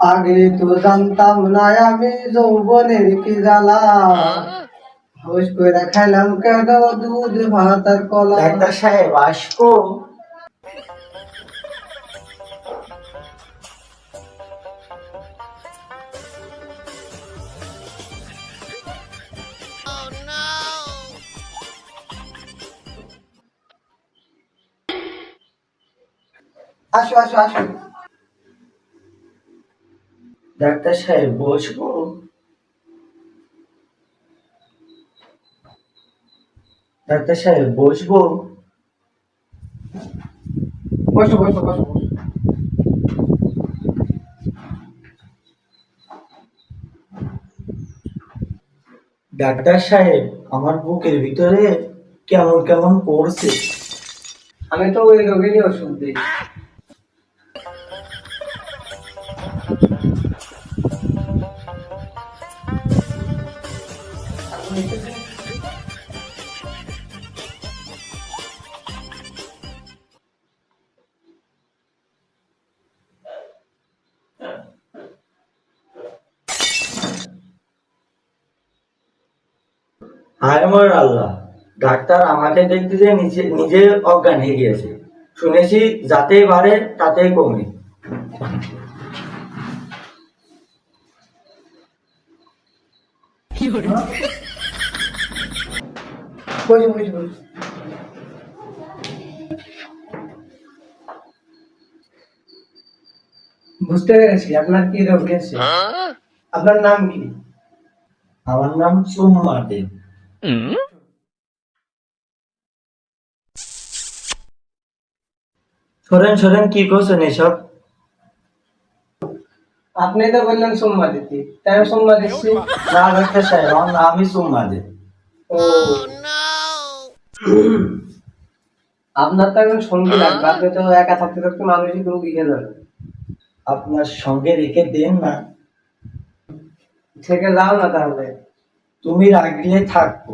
আগে তো জানতাম না আমি যৌবনের কি জ্বালা। হোস করে খাইলাম কেন দুধ ভাত আর কলা? ডাক্তার সাহেব আসব। আসো আসো আসো। ডাক্তার সাহেব বসবো? ডাক্তার সাহেব বসবো? বসো বসো বসো। ডাক্তার সাহেব আমার বুকের ভিতরে কেমন কেমন পড়ছে? আমি তো ওই রোগেরই ওষুধ দিই। হায় আমার আল্লাহ, ডাক্তার আমাকে দেখতে যে নিজে নিজে অজ্ঞান হয়ে গিয়েছে। শুনেছি যাতেই বাড়ে তাতেই কমে। বসো বসো বসো বুঝতে পেরেছি আপনার কি রোগ গেছে আপনার নাম কি? আমার নাম সুম্মা দেব। সরেন সরেন কি করছেন এসব? আপনি তো বললেন সোমবার দিতে তাই আমি সোমবার দিচ্ছি। না ডাক্তার সাহেব আমার নামই সুম্মা দেব। ও আপনার তো একজন সঙ্গী লাগবে আপনি তো একা থাকতে থাকতে মানুষই কোনো হয়ে যাবে আপনার সঙ্গে রেখে দেন না। থেকে যাও না তাহলে। তুমি রাখলে থাকব